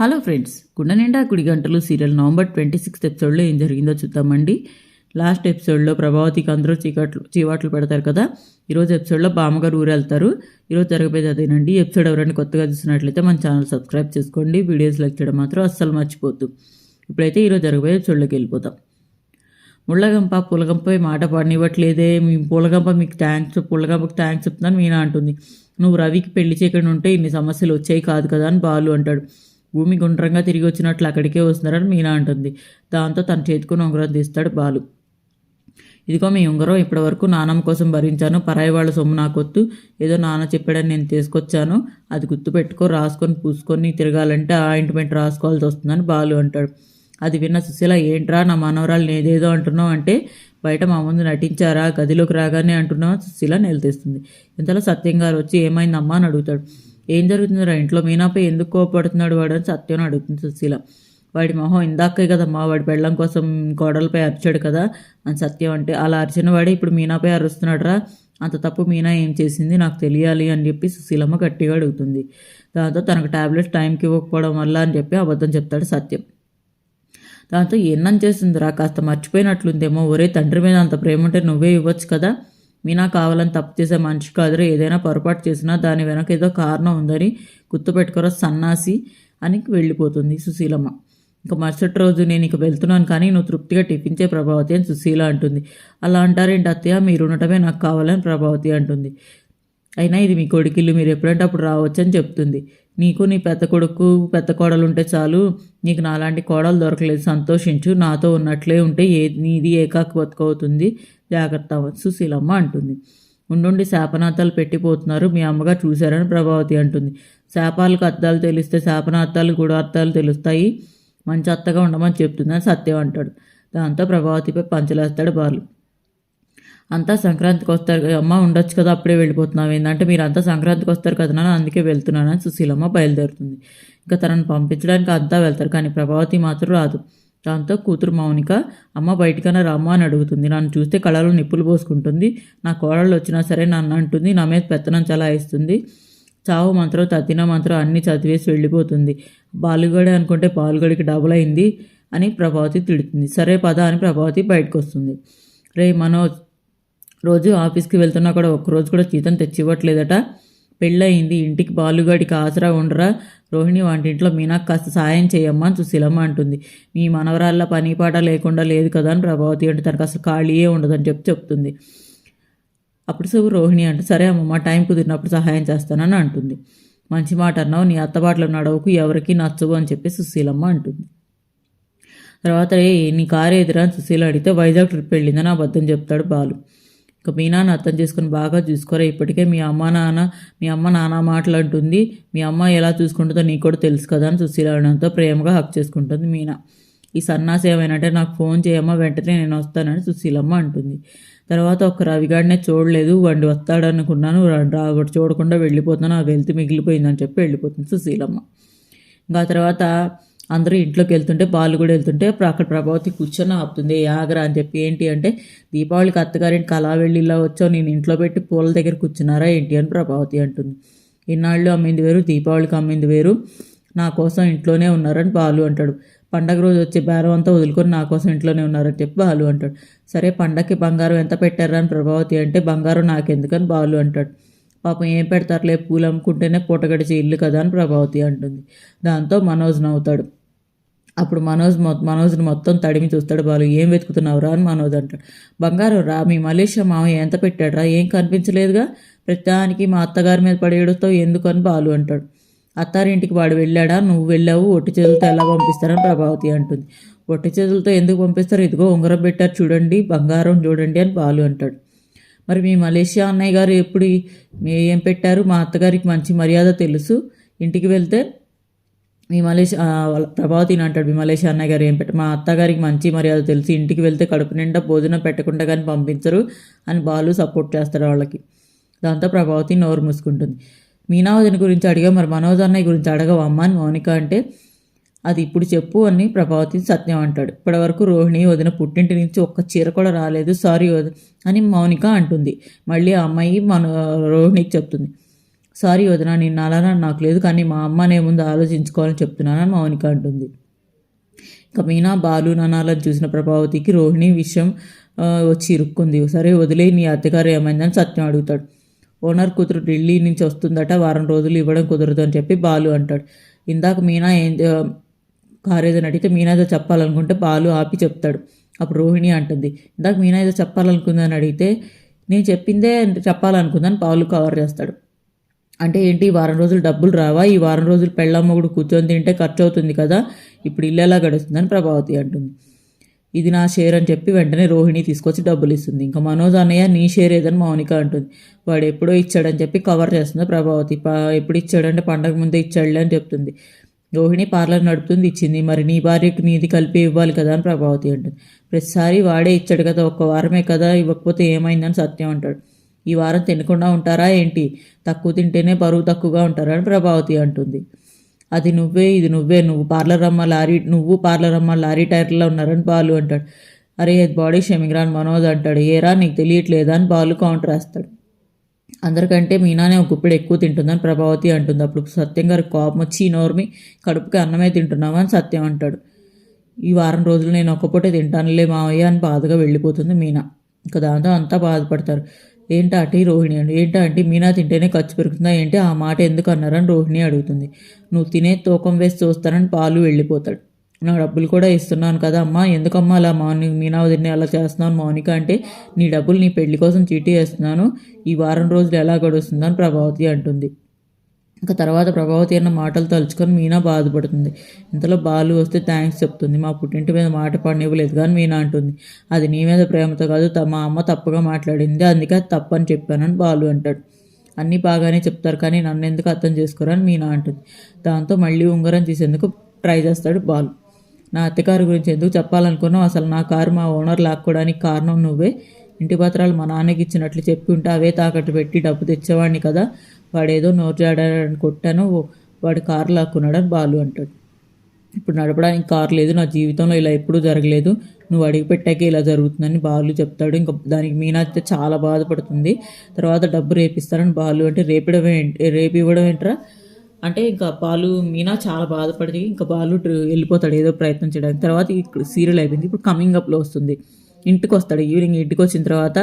Hello friends గుండె నిండా కుడి గంటలు సీరియల్ నవంబర్ ట్వంటీ సిక్స్త్ ఎపిసోడ్లో ఏం జరిగిందో చూద్దామండి. లాస్ట్ ఎపిసోడ్లో ప్రభావతికి అందరూ చీకట్లు చీవాట్లు పెడతారు కదా? ఈరోజు ఎపిసోడ్లో బామ్మగారు ఊరు వెళ్తారు ఈరోజు జరగబోయేది అదేనండి. ఎపిసోడ్ ఎవరైనా కొత్తగా చూసినట్లయితే మన ఛానల్ సబ్స్క్రైబ్ చేసుకోండి. వీడియోస్ లైక్ చేయడం మాత్రం అస్సలు మర్చిపోద్దు ఇప్పుడైతే ఈరోజు జరగబోయే ఎపిసోడ్లోకి వెళ్ళిపోతాం. ముళ్ళగంప పులగంపై మాట పడనివ్వట్లేదే. మీ పులగంప మీకు థ్యాంక్స్ పుల్లగంపకి థ్యాంక్స్ చెప్తున్నాను మీనా అంటుంది. నువ్వు రవికి పెళ్ళి చేయకుండా ఉంటే ఇన్ని సమస్యలు వచ్చాయి కాదు కదా అని బాలు అంటాడు. భూమి గుండ్రంగా తిరిగి వచ్చినట్లు అక్కడికే వస్తున్నారని మీనా అంటుంది. దాంతో తన చేతికుని ఉంగరం తీస్తాడు బాలు. ఇదిగో మీ ఉంగరం ఇప్పటివరకు నానమ్మ కోసం భరించాను. పరాయి వాళ్ళ సొమ్ము నాకొత్తు ఏదో నాన్న చెప్పాడని నేను తీసుకొచ్చాను. అది గుర్తుపెట్టుకో రాసుకొని పూసుకొని తిరగాలంటే ఆ ఆయింట్మెంట్ రాసుకోవాల్సి వస్తుందని బాలు అంటాడు. అది విన్న సుశీల ఏంట్రా నా మనవరాలు ఏదేదో అంటున్నావు అంటే బయట మా ముందు నటించారా? గదిలోకి రాగానే అంటున్నావు? సుశీల నిలదీస్తుంది ఇంతలో సత్యం గారు వచ్చి ఏమైందమ్మా? అని అడుగుతాడు. ఏం జరుగుతుందిరా? ఇంట్లో మీనాపై ఎందుకు కోపడుతున్నాడు వాడు అని సత్యం అడుగుతుంది సుశీల. వాడి మొహం ఇందాకే కదమ్మా వాడి పెళ్ళం కోసం గోడలపై అరిచాడు కదా అని సత్యం అంటే అలా అరిచిన వాడే ఇప్పుడు మీనాపై అరుస్తున్నాడురా? అంత తప్పు మీనా ఏం చేసింది? నాకు తెలియాలి అని చెప్పి సుశీలమ్మ గట్టిగా అడుగుతుంది. దాంతో తనకు టాబ్లెట్స్ టైంకి ఇవ్వకపోవడం వల్ల అని చెప్పి అబద్ధం చెప్తాడు సత్యం. దాంతో ఎన్నం చేసిందిరా కాస్త మర్చిపోయినట్లుందేమో. ఒరే తండ్రి మీద అంత ప్రేమ ఉంటే నువ్వే ఇవ్వచ్చు కదా? మీనా కావాలని తప్పు చేసే మనిషి కాదురా ఏదైనా పొరపాటు చేసినా దాని వెనక ఏదో కారణం ఉందని గుర్తుపెట్టుకోరా సన్నాసి అని వెళ్ళిపోతుంది సుశీలమ్మ. ఇంకా మరుసటి రోజు నేను ఇక వెళ్తున్నాను కానీ నువ్వు తృప్తిగా టిఫిన్ ప్రభావతి అని సుశీల అంటుంది. అలా అంటారేంటి అత్తయ్య? మీరు ఉండటమే నాకు కావాలని ప్రభావతి అంటుంది. అయినా ఇది మీ కొడుకిల్లు మీరు ఎప్పుడంటే అప్పుడు రావచ్చు అని చెప్తుంది. నీకు నీ పెద్ద కొడుకు పెద్ద కోడలు ఉంటే చాలు. నీకు నాలాంటి కోడలు దొరకలేదు. సంతోషించు. నాతో ఉన్నట్లే ఉంటే ఏ నీది ఏకాకి బతుకవుతుంది. జాగ్రత్త సుశీలమ్మ అంటుంది. ఉండుండి శాపనార్థాలు పెట్టిపోతున్నారు. మీ అమ్మగారు చూశారని ప్రభావతి అంటుంది. శాపాలకు అర్థాలు తెలిస్తే శాపనార్థాలు కూడా అర్థాలు తెలుస్తాయి. మంచి అత్తగా ఉండమని చెప్తుందని సత్యం అంటాడు. దాంతో ప్రభావతిపై పంచలేస్తాడు బాలు. అంతా సంక్రాంతికి వస్తారు కదా అమ్మ ఉండొచ్చు కదా అప్పుడే వెళ్ళిపోతున్నాం. ఏంటంటే మీరు అంతా సంక్రాంతికి వస్తారు కదా అందుకే వెళ్తున్నానని సుశీలమ్మ బయలుదేరుతుంది. ఇంకా తనను పంపించడానికి అంతా వెళ్తారు కానీ ప్రభావతి మాత్రం రాదు. దాంతో కూతురు మౌనిక అమ్మ బయటికైనా రమ్మ అని అడుగుతుంది. నన్ను చూస్తే కళలో నిప్పులు పోసుకుంటుంది. నా కోడళ్ళు వచ్చినా సరే నన్ను అంటుంది. నా మీద పెత్తనం చలాయిస్తుంది చావు మంత్రం తత్తిన మంత్రం అన్నీ చదివేసి వెళ్ళిపోతుంది. బాలుగడి అనుకుంటే పాలుగడికి డబుల్ అయింది అని ప్రభావతి తిడుతుంది. సరే పద అని ప్రభావతి బయటకు వస్తుంది రే మనోజ్ రోజు ఆఫీస్కి వెళ్తున్నా కూడా ఒక్కరోజు కూడా జీతం తెచ్చివ్వట్లేదట. పెళ్ళయింది ఇంటికి బాలుగాడికి ఆసరా ఉండరా? రోహిణి వంటింట్లో మీనాకు కాస్త సాయం చేయమ్మా అని సుశీలమ్మ అంటుంది. మీ మనవరాళ్ళ పని పాట లేకుండా లేదు కదా అని ప్రభావతి అంటే తనకు అసలు ఖాళీయే ఉండదని చెప్పి చెప్తుంది. అప్పుడు సబు రోహిణి అంటే సరే అమ్మ మా టైం కుదిరినప్పుడు సహాయం చేస్తానని అంటుంది. మంచి మాట అన్నావు నీ అత్తబాట్లు నడవకు ఎవరికి నచ్చవు అని చెప్పి సుశీలమ్మ అంటుంది. తర్వాత ఏ నీ కారు ఎదురా అని సుశీల అడిగితే వైజాగ్ ట్రిప్ వెళ్ళిందని అబద్ధం చెప్తాడు బాలు. ఇక మీ నాన్న అర్థం చేసుకుని బాగా చూసుకోరా? ఇప్పటికే మీ అమ్మ నాన్న మీ అమ్మ నాన్న మాట్లాడుతుంది. మీ అమ్మ ఎలా చూసుకుంటుందో నీకు కూడా తెలుసు కదా అని సుశీలతో ప్రేమగా హక్ చేసుకుంటుంది మీనా. ఈ సన్నాసి ఏమైనంటే నాకు ఫోన్ చేయమ్మా వెంటనే నేను వస్తానని సుశీలమ్మ అంటుంది. తర్వాత ఒక రవిగాడినే చూడలేదు వండి వస్తాడనుకున్నాను రాగొట్టు చూడకుండా వెళ్ళిపోతున్నాను ఆ వెళ్తే మిగిలిపోయిందని చెప్పి వెళ్ళిపోతుంది సుశీలమ్మ. ఇంకా తర్వాత అందరూ ఇంట్లోకి వెళ్తుంటే బాలు కూడా వెళ్తుంటే అక్కడ ప్రభావతి కూర్చొని ఆపుతుంది ఆగరా? అని చెప్పి ఏంటి అంటే దీపావళికి అత్తగారింటికి అలా వెళ్ళి ఇలా వచ్చావు నేను ఇంట్లో పెట్టి పూల దగ్గర కూర్చున్నారా ఏంటి? అని ప్రభావతి అంటుంది. ఇన్నాళ్ళు అమ్మింది వేరు దీపావళికి అమ్మింది వేరు నా కోసం ఇంట్లోనే ఉన్నారని బాలు అంటాడు. పండగ రోజు వచ్చే బేరం అంతా వదులుకొని నా కోసం ఇంట్లోనే ఉన్నారని చెప్పి బాలు అంటాడు. సరే పండగకి బంగారం ఎంత పెట్టారని ప్రభావతి అంటే బంగారం నాకెందుకని? బాలు అంటాడు. పాపం ఏం పెడతారులే పూలు అమ్ముకుంటేనే పూట గడిచే ఇల్లు కదా? అని ప్రభావతి అంటుంది. దాంతో మనోజ్ నవ్వుతాడు. అప్పుడు మనోజ్ మనోజ్ని మొత్తం తడిమి చూస్తాడు బాలు. ఏం వెతుకుతున్నావురా? అని మనోజ్ అంటాడు. బంగారం రా మీ మలేషియా మామయ్య ఎంత పెట్టాడురా? ఏం కనిపించలేదుగా? ప్రతిదానికి మా అత్తగారి మీద పడేడుతో ఎందుకని బాలు అంటాడు. అత్తారింటికి వాడు వెళ్ళాడా? నువ్వు వెళ్ళావు ఒట్టి చేతులతో ఎలా పంపిస్తారని ప్రభావతి అంటుంది. ఒట్టి చేతులతో ఎందుకు పంపిస్తారు? ఇదిగో ఉంగరం పెట్టారు చూడండి బంగారం చూడండి అని బాలు అంటాడు. మరి మీ మలేషియా అన్నయ్య గారు ఎప్పుడు ఏం పెట్టారు? మా అత్తగారికి మంచి మర్యాద తెలుసు. ఇంటికి వెళ్తే మీ మలేషియా ప్రభావతిని అంటాడు. మీ మలేషియా అన్నయ్య గారు ఏం పెట్ట మా అత్తగారికి మంచి మర్యాద తెలిసి. ఇంటికి వెళ్తే కడుపు నిండా భోజనం పెట్టకుండా కానీ పంపించరు అని బాలు సపోర్ట్ చేస్తాడు వాళ్ళకి. దాంతో ప్రభావతి నోరు మూసుకుంటుంది. మీనావదిని గురించి అడిగా మరి మనోజ్ అన్నయ్య గురించి అడగవు అమ్మ అని మౌనిక అంటే అది ఇప్పుడు చెప్పు అని ప్రభావతి సత్యం అంటాడు. ఇప్పటివరకు రోహిణి వదిన పుట్టింటి నుంచి ఒక్క చీర కూడా రాలేదు. సారీ వదిన అని మౌనిక అంటుంది. మళ్ళీ ఆ అమ్మాయి మన రోహిణికి చెప్తుంది. సారీ వదిన నిన్న అలా నాకు లేదు కానీ మా అమ్మనే ముందు ఆలోచించుకోవాలని చెప్తున్నానని మౌనిక అంటుంది. ఇక మీనా బాలు నానాలను చూసిన ప్రభావతికి రోహిణి విషయం వచ్చి ఇరుక్కుంది. సరే వదిలే నీ అత్తగారు ఏమైందని సత్యం అడుగుతాడు. ఓనర్ కూతురు ఢిల్లీ నుంచి వస్తుందట వారం రోజులు ఇవ్వడం కుదరదు అని చెప్పి బాలు అంటాడు. ఇందాక మీనా ఏం ఆ, కారు అడిగితే మీనా ఏదో చెప్పాలనుకుంటే బాలు ఆపి చెప్తాడు. అప్పుడు రోహిణి అంటుంది. ఇందాక మీనా ఏదో చెప్పాలనుకుందని అడిగితే నేను చెప్పిందే చెప్పాలనుకుందని బాలు కవర్ చేస్తాడు. అంటే ఏంటి ఈ వారం రోజులు డబ్బులు రావా? ఈ వారం రోజులు పెళ్ళమ్మ కూడా కూర్చొని తింటే ఖర్చు అవుతుంది కదా? ఇప్పుడు ఇల్లు ఎలా గడుస్తుందని ప్రభావతి అంటుంది. ఇది నా షేర్ అని చెప్పి వెంటనే రోహిణి తీసుకొచ్చి డబ్బులు ఇస్తుంది. ఇంకా మనోజ్ అన్నయ్య నీ షేర్ ఏదని మౌనిక అంటుంది. వాడు ఎప్పుడో ఇచ్చాడని చెప్పి కవర్ చేస్తుంది ప్రభావతి. ఎప్పుడు ఇచ్చాడంటే పండగ ముందే ఇచ్చాడులే అని చెప్తుంది. రోహిణి పార్లర్ నడుపుతుంది ఇచ్చింది. మరి నీ భార్యకు నీది కలిపి ఇవ్వాలి కదా అని ప్రభావతి అంటుంది. ప్రతిసారి వాడే ఇచ్చాడు కదా ఒక్క వారమే కదా ఇవ్వకపోతే ఏమైందని సత్యం అంటాడు. ఈ వారం తినకుండా ఉంటారా ఏంటి? తక్కువ తింటేనే బరువు తక్కువగా ఉంటారా అని ప్రభావతి అంటుంది. అది నువ్వే ఇది నువ్వే నువ్వు పార్లర్ అమ్మ లారీ నువ్వు పార్లర్ అమ్మ లారీ టైర్లో ఉన్నారని బాలు అంటాడు. అరే ఇది బాడీ షేమింగ్ రాని మనోజ్ అంటాడు. ఏరా నీకు తెలియట్లేదా అని బాలు కౌంటర్ వేస్తాడు. అందరికంటే మీనానే ఒక గుప్పెడు ఎక్కువ తింటుందని ప్రభావతి అంటుంది. అప్పుడు సత్యం గారు కోపం వచ్చి నోర్మి కడుపుకి అన్నమే తింటున్నావా? అని సత్యం అంటాడు. ఈ వారం రోజులు నేను ఒక్కపూటే తింటానులే మావయ్య అని బాధగా వెళ్ళిపోతుంది మీనా. ఇంకా దాంతో అంతా బాధపడతారు. ఏంటా అంటే రోహిణి అండి? ఏంటా అంటే మీనా తింటేనే ఖర్చు పెరుగుతుందా? ఏంటి ఆ మాట ఎందుకు అన్నారని రోహిణి అడుగుతుంది. నువ్వు తినే తూకం వేసి చూస్తానని పాలు వెళ్ళిపోతాడు. నా డబ్బులు కూడా ఇస్తున్నాను కదా అమ్మా. ఎందుకమ్మా అలా మార్నింగ్ మీనావదిని అలా చేస్తున్నాను మౌనిక అంటే నీ డబ్బులు నీ పెళ్ళి కోసం చీటీ వేస్తున్నాను. ఈ వారం రోజులు ఎలా గడుస్తుందని ప్రభావతి అంటుంది. ఇంకా తర్వాత ప్రభావతి అన్న మాటలు తలుచుకొని మీనా బాధపడుతుంది. ఇంతలో బాలు వస్తే థ్యాంక్స్ చెప్తుంది. మా పుట్టింటి మీద మాట పడినివ్వలేదు కానీ మీనా అంటుంది. అది నీ మీద ప్రేమతో కాదు మా అమ్మ తప్పుగా మాట్లాడింది. అందుకే అది తప్పని చెప్పానని బాలు అంటాడు. అన్నీ బాగానే చెప్తారు కానీ నన్ను ఎందుకు అర్థం చేసుకోరని మీనా అంటుంది. దాంతో మళ్ళీ ఉంగరం తీసేందుకు ట్రై చేస్తాడు బాలు. నా అత్తగారి గురించి ఎందుకు చెప్పాలనుకున్నావు? అసలు నా కారు మా ఓనర్ లాక్కోవడానికి కారణం నువ్వే. ఇంటి పత్రాలు మా నాన్నకి ఇచ్చినట్లు చెప్పి ఉంటే అవే తాకట్టు పెట్టి డబ్బు తెచ్చేవాడిని కదా. వాడేదో నోరు జాడాడని కొట్టాను వాడు కారు లాక్కున్నాడని బాలు అంటాడు. ఇప్పుడు నడపడానికి కారు లేదు. నా జీవితంలో ఇలా ఎప్పుడూ జరగలేదు. నువ్వు అడిగి పెట్టాకే ఇలా జరుగుతుందని బాలు చెప్తాడు. ఇంకా దానికి మీనా అయితే చాలా బాధపడుతుంది. తర్వాత డబ్బు రేపిస్తారని బాలు అంటే రేపిడం రేపు ఇవ్వడం ఏంట్రా? అంటే ఇంకా బాలు మీనా చాలా బాధపడి ఇంకా బాలు వెళ్ళిపోతాడు ఏదో ప్రయత్నం చేయడానికి. తర్వాత ఇక్కడ సీరియల్ అయిపోయింది. ఇప్పుడు కమింగ్ అప్లో వస్తుంది. ఇంటికి వస్తాడు ఈవినింగ్ ఇంటికి వచ్చిన తర్వాత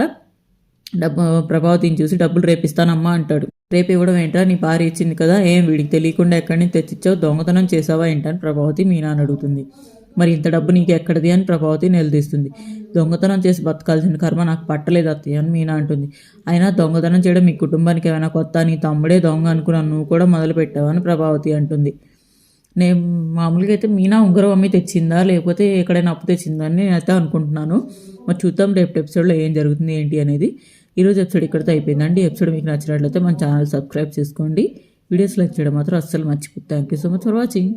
డబ్బు ప్రభావతిని చూసి డబ్బులు రేపిస్తానమ్మా అంటాడు. రేపు ఇవ్వడం ఏంటా నీ భార్య ఇచ్చింది కదా? ఏం వీడికి తెలియకుండా ఎక్కడి నుంచి తెచ్చిచ్చావు? దొంగతనం చేసావా ఏంటని ప్రభావతి మీనా అని అడుగుతుంది. మరి ఇంత డబ్బు నీకు ఎక్కడిది అని ప్రభావతి నిలదీస్తుంది. దొంగతనం చేసి బతకాల్సిన కర్మ నాకు పట్టలేదు అత్తయ్య అని మీనా అంటుంది. అయినా దొంగతనం చేయడం మీ కుటుంబానికి ఏమైనా కొత్త? నీ తమ్ముడే దొంగ అనుకున్నాను. నువ్వు కూడా మొదలు పెట్టావని ప్రభావతి అంటుంది. నేను మామూలుగా అయితే మీనా ఉంగరం అమ్మి తెచ్చిందా? లేకపోతే ఎక్కడైనా అప్పు తెచ్చిందా అని నేను అయితే అనుకుంటున్నాను. మరి చూద్దాం రేపు ఎపిసోడ్లో ఏం జరుగుతుంది ఏంటి అనేది. ఈరోజు ఎపిసోడ్ ఇక్కడితో అయిపోయిందండి. ఎపిసోడ్ మీకు నచ్చినట్లయితే మన ఛానల్ సబ్స్క్రైబ్ చేసుకోండి. వీడియోస్ లైక్ చేయడం మాత్రం అస్సలు మర్చిపోతుంది thank you so much for watching